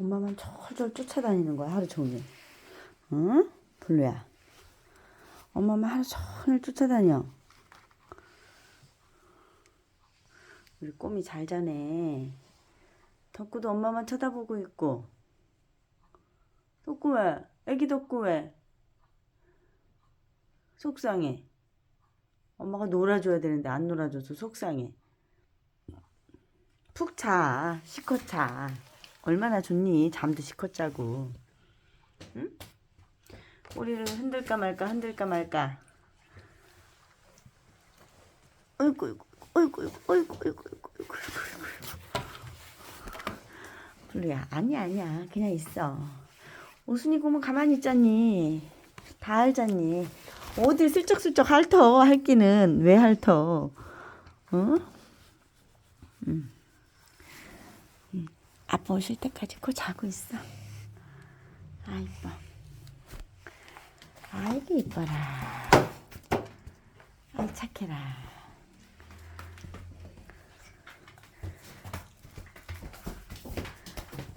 엄마만 철철 쫓아다니는 거야 하루 종일. 응? 블루야. 엄마만 하루 종일 쫓아다녀. 우리 꼬미 잘 자네. 덕구도 엄마만 쳐다보고 있고. 덕구 왜? 애기 덕구 왜? 속상해. 엄마가 놀아줘야 되는데 안 놀아줘서 속상해. 푹 자. 실컷 자. 얼마나 좋니? 잠도 실컷 자고. 응? 꼬리를 흔들까 말까 흔들까 말까. 어이구 어이구 어이구 어이구 어이구 어이구 어이구 어이구 블루야 아니야 아니야 그냥 있어. 오순이 고면 가만히 있잖니. 다 알잖니. 어딜 슬쩍슬쩍 핥어 핥기는 왜 핥어? 어? 음. 음. 아빠 오실 때까지 코 자고 있어. 아 이뻐. 아이고 이뻐라. 아이 착해라.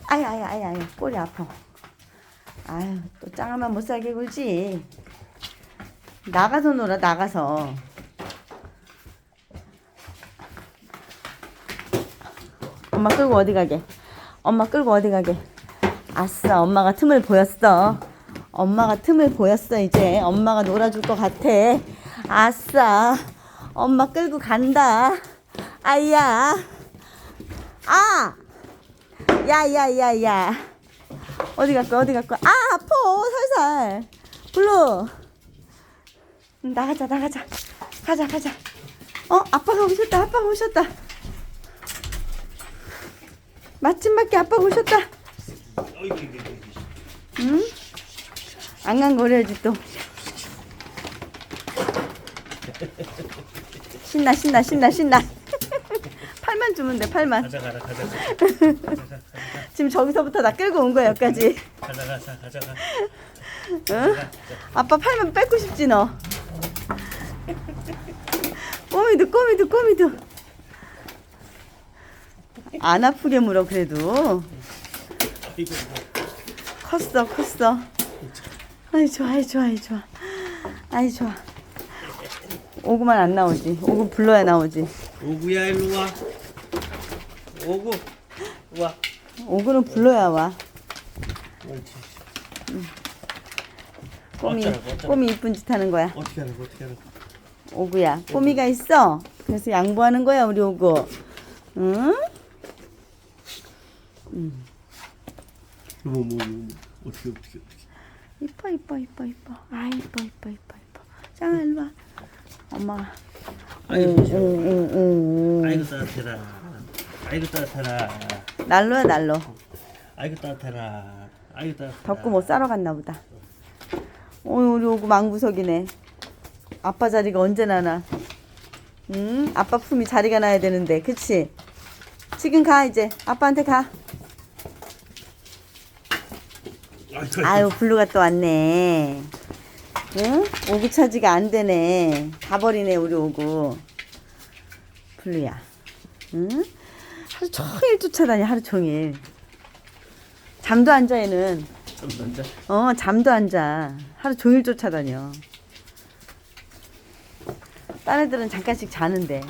아야 아야 아야 아야 꼬리 아파. 아유 또 짱하면 못 살게 굴지. 나가서 놀아 나가서. 엄마 끌고 어디 가게? 엄마 끌고 어디 가게? 아싸 엄마가 틈을 보였어. 엄마가 틈을 보였어 이제. 엄마가 놀아줄 것 같아. 아싸 엄마 끌고 간다. 아야. 아! 야 야 야 야. 어디 갈까 어디 갈까 아 아파. 살살. 블루. 나가자 나가자. 가자 가자. 어 아빠가 오셨다 아빠가 오셨다 마침 맞게 아빠가 오셨다. 응? 안간거려야지 또. 신나 신나 신나 신나. 팔만 주면 돼 팔만. 가자 가자 가자. 지금 저기서부터 나 끌고 온 거야 여기까지. 가자 가자 가자 가자. 응? 아빠 팔만 뺏고 싶지 너? 꼬미도 꼬미도 꼬미도 안 아프게 물어 그래도. 컸어 컸어. 아이 좋아 아이 좋아 아이 좋아. 아이 좋아. 오구만 안 나오지. 오구 불러야 나오지. 오구야 일로 와. 오구 와. 오구는 불러야 와. 옳지 꼬미 어쩌라고, 어쩌라고. 꼬미 이쁜 짓 하는 거야. 어떻게 하라고 어떻게 하라고 오구야. 꼬미가 있어. 그래서 양보하는 거야 우리 오구. 응? 뭐뭐뭐 어떻게 어떻게 어떻게. 이뻐 이뻐 이뻐 이뻐. 아 이뻐 이뻐 이뻐 이뻐. 짱아 일로 와. 엄마. 아이고 응 응 응 응 아이고 따뜻해라. 아이고 따뜻해라. 난로야 난로. 아이고 따뜻해라. 아이고 따뜻해라. 덕구 못 사러 갔나 보다. 오늘 우리 오구 망구석이네. 아빠 자리가 언제 나나? 응? 아빠 품이 자리가 나야 되는데 그치? 지금 가 이제. 아빠한테 가 아이고 아유 블루가 또 왔네. 응? 오구 차지가 안 되네. 가버리네 우리 오구. 블루야. 응? 하루 종일 쫓아다니 하루 종일. 잠도 안 자 얘는. 좀 던져 어 잠도 안 자. 하루 종일 쫓아다녀. 딴 애들은 잠깐씩 자는데